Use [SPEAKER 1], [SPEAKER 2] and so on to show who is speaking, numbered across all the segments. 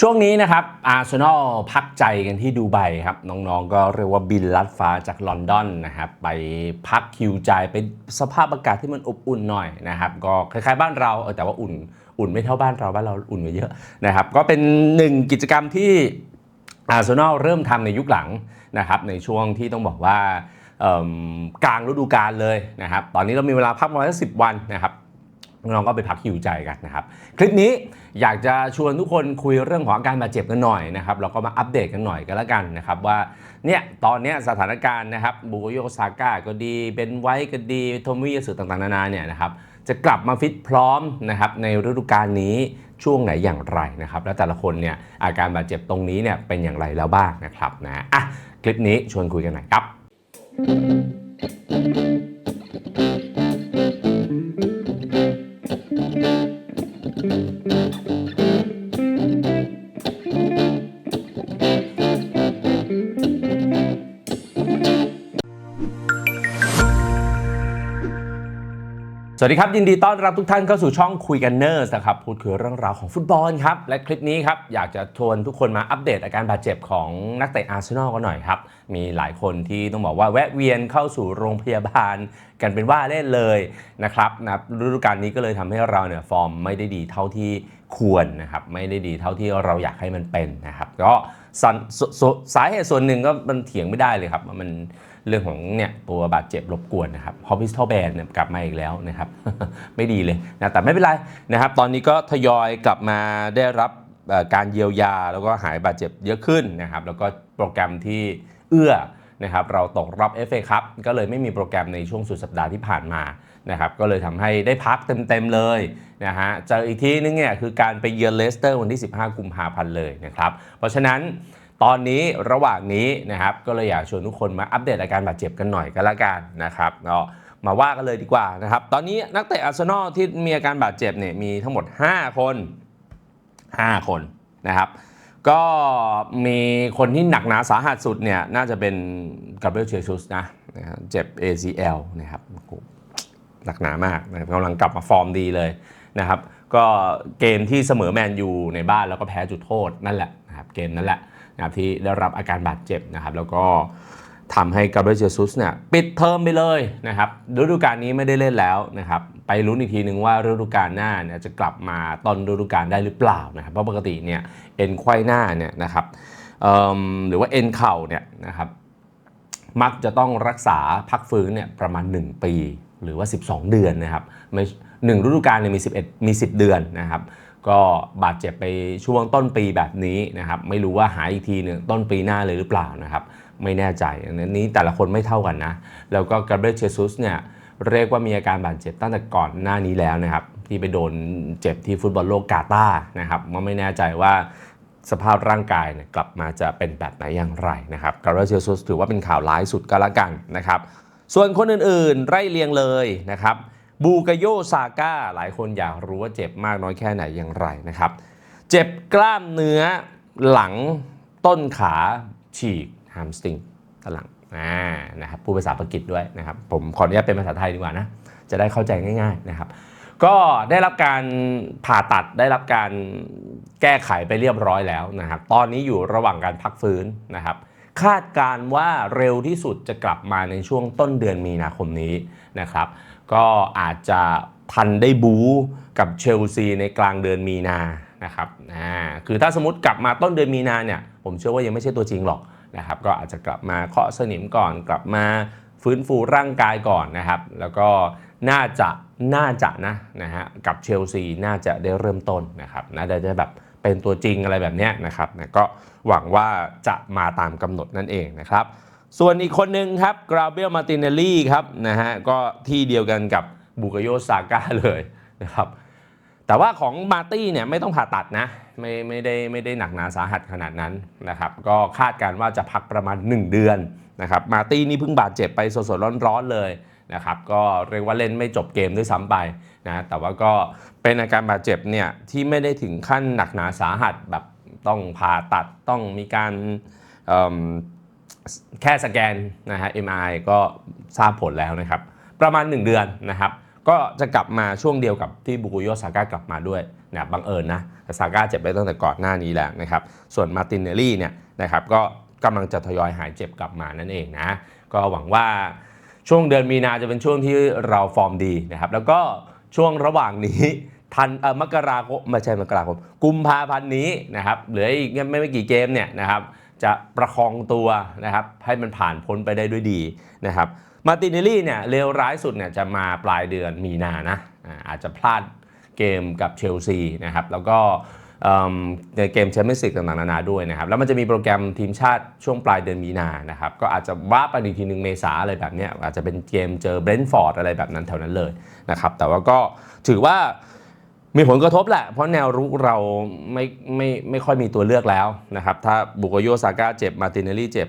[SPEAKER 1] ช่วงนี้นะครับอาร์เซนอลพักใจกันที่ดูไบครับ น้องๆ ก็เรียกว่าบินลัดฟ้าจากลอนดอนนะครับ ไปพักคิวใจเป็นสภาพอากาศที่มันอบอุ่นหน่อยนะครับ ก็คล้ายๆบ้านเราเออแต่ว่าอุ่นอุ่นไม่เท่าบ้านเราบ้านเราอุ่นกว่าเยอะนะครับ ก็เป็นหนึ่งกิจกรรมที่อาร์เซนอลเริ่มทำในยุคหลังนะครับ ในช่วงที่ต้องบอกว่ากลางฤดูกาลเลยนะครับ ตอนนี้เรามีเวลาพักประมาณสิบวันนะครับ น้องก็ไปพักหิวใจกันนะครับ คลิปนี้อยากจะชวนทุกคนคุยเรื่องของอาการบาดเจ็บกันหน่อยนะครับแล้วก็มาอัปเดตกันหน่อยกันแล้วกันนะครับว่าเนี่ยตอนนี้สถานการณ์นะครับบูโกโยซาก้าก็ดีเบนไว้ก็ดีโทมิยาสึต่างๆนานาเนี่ยนะครับจะกลับมาฟิตพร้อมนะครับในฤดูกาลนี้ช่วงไหนอย่างไรนะครับ แล้วแต่ละคนเนี่ยอาการบาดเจ็บตรงนี้เนี่ยเป็นอย่างไรแล้วบ้างนะครับนะอะคลิปนี้ชวนคุยกันหน่อยครับ สวัสดีครับ ยินดีต้อนรับทุกท่านเข้าสู่ช่องคุยกันเนอร์สนะครับพูดคุยเรื่องราวของฟุตบอลครับ และคลิปนี้ครับ อยากจะชวนทุกคนมาอัปเดตอาการบาดเจ็บของนักเตะอาร์เซนอลกันหน่อยครับ มีหลายคนที่ต้องบอกว่าแวะเวียนเข้าสู่โรงพยาบาล กันเป็นว่าเล่นเลยนะครับนะฤดูกาลนี้ก็เลยทำให้เราเนี่ยฟอร์มไม่ได้ดีเท่าที่ควรนะครับไม่ได้ดีเท่าที่เราอยากให้มันเป็นนะครับก็สันสสสาเหตุส่วนหนึ่งก็มันเถียงไม่ได้เลยครับว่ามัน เรื่องของเนี่ยตัวบาดเจ็บรบกวนนะครับฮอปพิสทอลแบนเนี่ยกลับมาอีกแล้วนะครับ ไม่ดีเลยนะแต่ไม่เป็นไรนะครับ ตอนนี้ก็ทยอยกลับมาได้รับการเยียวยาแล้วก็หายบาดเจ็บเยอะขึ้นนะครับ แล้วก็โปรแกรมที่เอื้อนะครับเราตกรอบ FA ครับก็เลยไม่มีโปรแกรมในช่วงสุดสัปดาห์ที่ผ่านมานะครับก็เลยทำให้ได้พักเต็มๆเลยนะฮะเจออีกทีนึงเนี่ยคือการไปเยือนเลสเตอร์วันที่ 15 กุมภาพันธ์เลยนะครับ เพราะฉะนั้น ตอนนี้ระหว่างนี้นะครับก็เลยอยากชวนทุกคนมาอัปเดตอาการบาดเจ็บกันหน่อยก็แล้วกันนะครับก็มาว่ากันเลยดีกว่านะครับ ตอนนี้นักเตะอาร์เซนอลที่มีอาการบาดเจ็บเนี่ยมีทั้งหมด 5 คน 5 คนนะครับ ก็มีคนที่หนักหนาสาหัสสุดเนี่ยน่าจะเป็นกาเบลเชซุสนะนะครับเจ็บ ACL นะครับหหนักหนามากนะครับกำลังกลับมาฟอร์มดีเลยนะครับ ก็เกมที่เสมอแมนยูในบ้านแล้วก็แพ้จุดโทษนั่นแหละนะครับเกมนั้นแหละ นะครับที่ได้รับอาการบาดเจ็บนะครับ แล้วก็ทำให้กาเบรียลเจซุสเนี่ยปิดเทอมไปเลยนะครับฤดูกาลนี้ไม่ได้เล่นแล้วนะครับ ไปลุ้นอีกทีหนึ่งว่าฤดูกาลหน้าเนี่ยจะกลับมาตอนฤดูกาลได้หรือเปล่านะครับ เพราะปกติเนี่ยเอ็นไขว้หน้าเนี่ยนะครับหรือว่าเอ็นเข่าเนี่ยนะครับมักจะต้องรักษาพักฟื้นเนี่ยประมาณ 1 ปี หรือว่า 12 เดือนนะครับไม่หนึ่งฤดูกาลเนี่ยมี11มี 10 เดือนนะครับ ก็บาดเจ็บไปช่วงต้นปีแบบนี้นะครับ ไม่รู้ว่าหายอีกทีหนึ่งต้นปีหน้าเลยหรือเปล่านะครับ ไม่แน่ใจอันนี้แต่ละคนไม่เท่ากันนะ แล้วก็กาเบรียลเชซุสเนี่ยเรียกว่ามีอาการบาดเจ็บตั้งแต่ก่อนหน้านี้แล้วนะครับ ที่ไปโดนเจ็บที่ฟุตบอลโลกกาตาร์นะครับว่าไม่แน่ใจว่าสภาพร่างกายเนี่ยกลับมาจะเป็นแบบไหนอย่างไรนะครับกาเรเชซุสถือว่าเป็นข่าวร้ายสุดก็แล้วกันนะครับ ส่วนคนอื่นๆไร่เรียงเลยนะครับ บูกโยซาก้าหลายคนอยากรู้ว่าเจ็บมากน้อยแค่ไหนอย่างไรนะครับ เจ็บกล้ามเนื้อหลังต้นขาฉีกฮามสติงด้านหลังอ่านะครับพูดภาษาปากีสด้วยนะครับ ผมขออนุญาตเป็นภาษาไทยดีกว่านะ จะได้เข้าใจง่าย ๆนะครับ ก็ได้รับการผ่าตัดได้รับการแก้ไขไปเรียบร้อยแล้วนะครับ ตอนนี้อยู่ระหว่างการพักฟื้นนะครับ คาดการณ์ว่าเร็วที่สุดจะกลับมาในช่วงต้นเดือนมีนาคมนี้นะครับ ก็อาจจะทันได้บู๊กับเชลซีในกลางเดือนมีนานะครับอ่าคือถ้าสมมติกลับมาต้นเดือนมีนาเนี่ยผมเชื่อว่ายังไม่ใช่ตัวจริงหรอกนะครับก็อาจจะกลับมาเคาะสนิมก่อนกลับมาฟื้นฟูร่างกายก่อนนะครับ แล้วก็น่าจะน่าจะนะนะฮะกับเชลซีน่าจะได้เริ่มต้นนะครับน่าจะได้แบบเป็นตัวจริงอะไรแบบนี้นะครับนะก็หวังว่าจะมาตามกำหนดนั่นเองนะครับ ส่วนอีกคนหนึ่งครับกราเบลมาตินเนลลี่ครับนะฮะก็ที่เดียวกันกับบูกโยซาก้าเลยนะครับแต่ว่าของมาตี้เนี่ยไม่ต้องผ่าตัดนะไม่ไม่ได้ไม่ได้หนักหนาสาหัสขนาดนั้นนะครับก็คาดการว่าจะพักประมาณ 1 เดือนนะครับมาตี้นี่เพิ่งบาดเจ็บไปสดๆร้อนๆเลยนะครับก็เรียกว่าเล่นไม่จบเกมด้วยซ้ำไปนะแต่ว่าก็เป็นอาการบาดเจ็บเนี่ยที่ไม่ได้ถึงขั้นหนักหนาสาหัสแบบต้องผ่าตัดต้องมีการอ แค่สแกนนะฮะ MRI ก็ทราบผลแล้วนะครับ ประมาณ 1 เดือนนะครับ ก็จะกลับมาช่วงเดียวกับที่บุกุโยซาก้ากลับมาด้วยนะบังเอิญนะแต่ซาก้าเจ็บไปตั้งแต่ก่อนหน้านี้แล้วนะครับ ส่วนมาร์ตินเนลลี่เนี่ยนะครับก็กำลังจะทยอยหายเจ็บกลับมานั่นเองนะ ก็หวังว่าช่วงเดือนมีนาจะเป็นช่วงที่เราฟอร์มดีนะครับ แล้วก็ช่วงระหว่างนี้ทันเออมกราคมไม่ใช่มกราคมกุมภาพันธ์นี้นะครับเหลืออีกไม่ไม่กี่เกมเนี่ยนะครับ จะประคองตัวนะครับให้มันผ่านพ้นไปได้ด้วยดีนะครับมาร์ตินเนลลี่เนี่ยเลวร้ายสุดเนี่ยจะมาปลายเดือนมีนานะอาจจะพลาดเกมกับเชลซีนะครับแล้วก็ในเกมแชมเปี้ยนส์ลีกต่างๆนานาด้วยนะครับแล้วมันจะมีโปรแกรมทีมชาติช่วงปลายเดือนมีนานะครับก็อาจจะว่าไปอีกทีหนึ่งเมษาอะไรแบบนี้อาจจะเป็นเกมเจอเบรนท์ฟอร์ดอะไรแบบนั้นแถวนั้นเลยนะครับแต่ว่าก็ถือว่า มีผลกระทบแหละ เพราะแนวรุกเราไม่ไม่ไม่ค่อยมีตัวเลือกแล้วนะครับ ถ้าบุโกโยซาก้าเจ็บมาตินเนลลี่เจ็บ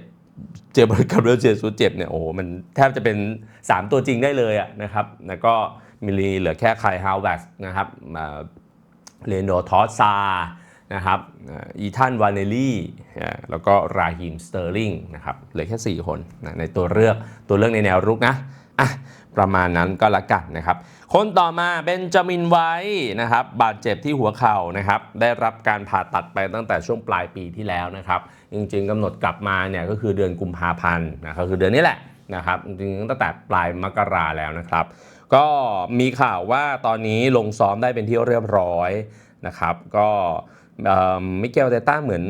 [SPEAKER 1] เจ็บกับเรเจสุเจ็บเนี่ยโอ้มันแทบจะเป็น 3 ตัวจริงได้เลยอะนะครับ แล้วก็มิลีเหลือแค่ไคลฮาวเวสนะครับเรนโดทอสซานะครับอีธานวานเนลลี่ แล้วก็ราฮิมสเตอร์ลิงนะครับเหลือแค่ 4 คนนะในตัวเลือกตัวเลือกในแนวรุกนะอะ ประมาณนั้นก็แล้วกันนะครับ คนต่อมาเบนจามินไว้นะครับ บาดเจ็บที่หัวเข่านะครับ ได้รับการผ่าตัดไปตั้งแต่ช่วงปลายปีที่แล้วนะครับ จริงๆกำหนดกลับมาเนี่ยก็คือเดือนกุมภาพันธ์นะก็คือเดือนนี้แหละนะครับจริงๆตั้งแต่ปลายมกราแล้วนะครับ ก็มีข่าวว่าตอนนี้ลงซ้อมได้เป็นที่เรียบร้อยนะครับ ก็มิเกลเตต้าเหมือน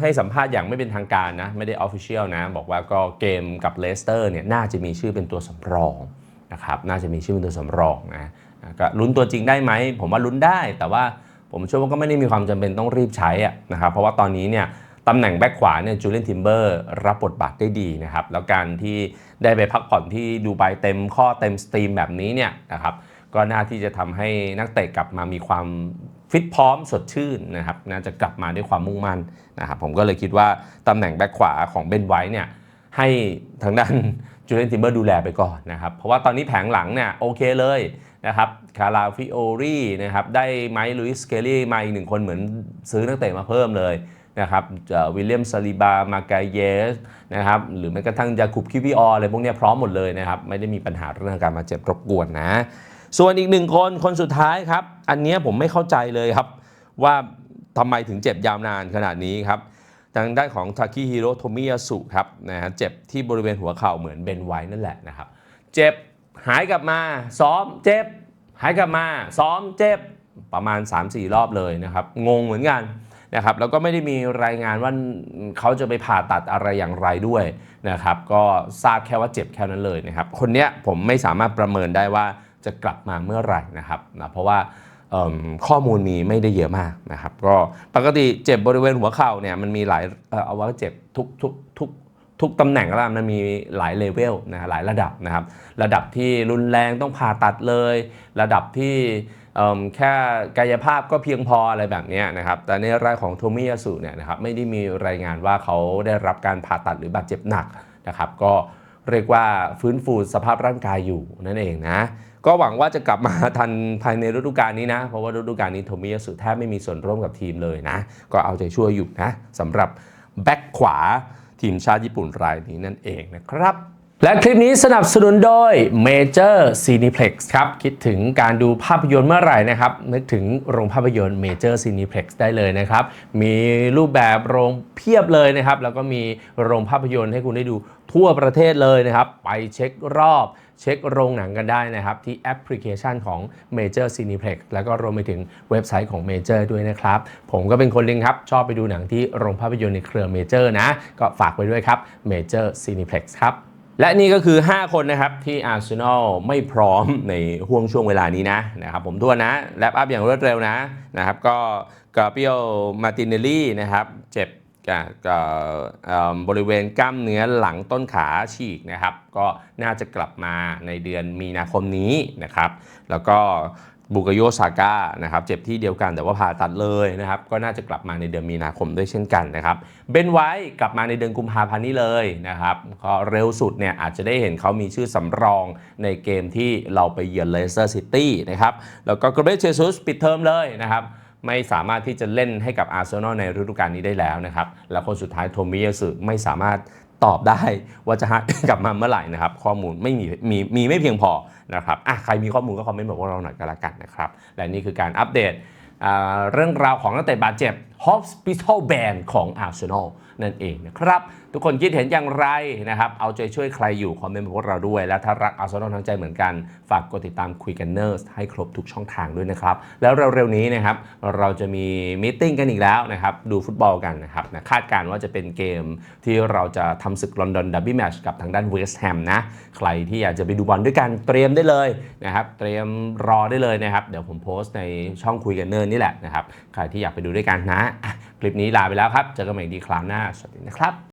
[SPEAKER 1] ให้สัมภาษณ์อย่างไม่เป็นทางการนะ ไม่ได้ออฟฟิเชียลนะ บอกว่าก็เกมกับเลสเตอร์เนี่ยน่าจะมีชื่อเป็นตัวสำรอง นะครับน่าจะมีชื่อเป็นตัวสำรองนะก็ลุ้นตัวจริงได้ไหม ผมว่าลุ้นได้ แต่ว่าผมเชื่อว่าก็ไม่ได้มีความจำเป็นต้องรีบใช้อะนะครับ เพราะว่าตอนนี้เนี่ยตำแหน่งแบ็คขวาเนี่ยจูเลียนทิมเบอร์รับบทบาทได้ดีนะครับ แล้วการที่ได้ไปพักผ่อนที่ดูไบเต็มข้อเต็มสตรีมแบบนี้เนี่ยนะครับก็น่าที่จะทำให้นักเตะกลับมามีความฟิตพร้อมสดชื่นนะครับน่าจะกลับมาด้วยความมุ่งมั่นนะครับผมก็เลยคิดว่าตำแหน่งแบ็คขวาของเบนไว้เนี่ยให้ทางด้าน จูเลนทิมเบอร์ดูแลไปก่อนนะครับ เพราะว่าตอนนี้แผงหลังเนี่ยโอเคเลยนะครับคาราฟิโอรีนะครับได้ไมค์ลุยส์เคลลี่มาอีกหนึ่งคนเหมือนซื้อนักเตะมาเพิ่มเลยนะครับวิลเลียมซาลิบา มาไกเยสนะครับหรือแม้กระทั่งยาคุบคิวิอออะไรพวกนี้พร้อมหมดเลยนะครับ ไม่ได้มีปัญหาเรื่องการมาเจ็บรบกวนนะ ส่วนอีกหนึ่งคนคนสุดท้ายครับ อันนี้ผมไม่เข้าใจเลยครับ ว่าทำไมถึงเจ็บยาวนานขนาดนี้ครับ ทางด้านของทาคิฮิโรโทมิยาสุครับนะฮะเจ็บที่บริเวณหัวเข่าเหมือนเบนไว้นั่นแหละนะครับ เจ็บหายกลับมาซ้อมเจ็บ หายกลับมาซ้อมเจ็บประมาณ 3-4 รอบเลยนะครับ งงเหมือนกันนะครับแล้วก็ไม่ได้มีรายงานว่าเขาจะไปผ่าตัดอะไรอย่างไรด้วยนะครับ ก็ทราบแค่ว่าเจ็บแค่นั้นเลยนะครับ คนเนี้ยผมไม่สามารถประเมินได้ว่าจะกลับมาเมื่อไหร่นะครับนะเพราะว่า ข้อมูลมีไม่ได้เยอะมากนะครับ ก็ปกติเจ็บบริเวณหัวเข่าเนี่ยมันมีหลายเอาว่าเจ็บทุกทุกทุกทุกตำแหน่งก็ตามมันมีหลายเลเวลนะหลายระดับนะครับ ระดับที่รุนแรงต้องผ่าตัดเลย ระดับที่แค่กายภาพก็เพียงพออะไรแบบนี้นะครับ แต่ในรายของโทมิยาสุเนี่ยนะครับไม่ได้มีรายงานว่าเขาได้รับการผ่าตัดหรือบาดเจ็บหนักนะครับ ก็เรียกว่าฟื้นฟูสภาพร่างกายอยู่นั่นเองนะ ก็หวังว่าจะกลับมาทันภายในฤดูกาลนี้นะ เพราะว่าฤดูกาลนี้โทมิยาสุแทบไม่มีส่วนร่วมกับทีมเลยนะ ก็เอาใจช่วยอยู่นะสำหรับแบ็คขวาทีมชาติญี่ปุ่นรายนี้นั่นเองนะครับ และคลิปนี้สนับสนุนโดย Major Cineplex ครับ คิดถึงการดูภาพยนตร์เมื่อไหร่นะครับ นึกถึงโรงภาพยนตร์ Major Cineplex ได้เลยนะครับ มีรูปแบบโรงเพียบเลยนะครับ แล้วก็มีโรงภาพยนตร์ให้คุณได้ดูทั่วประเทศเลยนะครับ ไปเช็ครอบเช็คโรงหนังกันได้นะครับ ที่แอปพลิเคชันของ Major Cineplex แล้วก็รวมไปถึงเว็บไซต์ของ Major ด้วยนะครับ ผมก็เป็นคนหนึงครับ ชอบไปดูหนังที่โรงภาพยนตร์ในเครือ Major นะ ก็ฝากไว้ด้วยครับ Major Cineplex ครับ และนี่ก็คือ 5 คนนะครับที่อาร์เซนอลไม่พร้อมในห่วงช่วงเวลานี้นะนะครับผมทั่วนะแลปอัพอย่างรวดเร็วนะนะครับก็กาเปียลมาตินเนลลี่นะครับเจ็บกับบริเวณกล้ามเนื้อหลังต้นขาฉีกนะครับ ก็น่าจะกลับมาในเดือนมีนาคมนี้นะครับ แล้วก็ บุกโยซาก้านะครับเจ็บที่เดียวกันแต่ว่าผ่าตัดเลยนะครับก็น่าจะกลับมาในเดือนมีนาคมด้วยเช่นกันนะครับเบนไว้กลับมาในเดือนกุมภาพันธ์นี้เลยนะครับก็เร็วสุดเนี่ยอาจจะได้เห็นเขามีชื่อสำรองในเกมที่เราไปเยือนเลสเตอร์ซิตี้นะครับแล้วก็กรเบรเชซุสปิดเทอมเลยนะครับไม่สามารถที่จะเล่นให้กับอาร์เซนอลในฤดูกาลนี้ได้แล้วนะครับแล้วคนสุดท้ายโทมิยาสึไม่สามารถตอบได้ว่าจะกลับมาเมื่อไหร่นะครับ ข้อมูลไม่มีมีมีไม่เพียงพอ นะครับอะใครมีข้อมูลก็คอมเมนต์บอกว่าเราหน่อยก็แล้วกันนะครับ และนี่คือการอัปเดตเรื่องราวของนักเตะบาดเจ็บ Hospital Band ของ Arsenal นั่นเองนะครับ ทุกคนคิดเห็นอย่างไรนะครับ เอาใจช่วยใครอยู่ คอมเมนต์มาพวกเราด้วย และถ้ารัก Arsenal ทั้งใจเหมือนกัน ฝากกดติดตามคุยกันเนอร์ให้ครบทุกช่องทางด้วยนะครับ แล้วเร็วๆนี้นะครับ เราจะมีมีตติ้งกันอีกแล้วนะครับ ดูฟุตบอลกันนะครับนะคาดการณ์ว่าจะเป็นเกมที่เราจะทำศึกลอนดอนดับบี้แมชกับทางด้านเวสต์แฮมนะ ใครที่อยากจะไปดูบอลด้วยกันเตรียมได้เลยนะครับ เตรียมรอได้เลยนะครับ เดี๋ยวผมโพสต์ในช่องคุยกันเนอร์นี่แหละนะครับ ใครที่อยากไปดูด้วยกันนะะคลิปนี้ลาไปแล้วครับ เจอกันใหม่ดีคราวหน้า สวัสดีนะครับ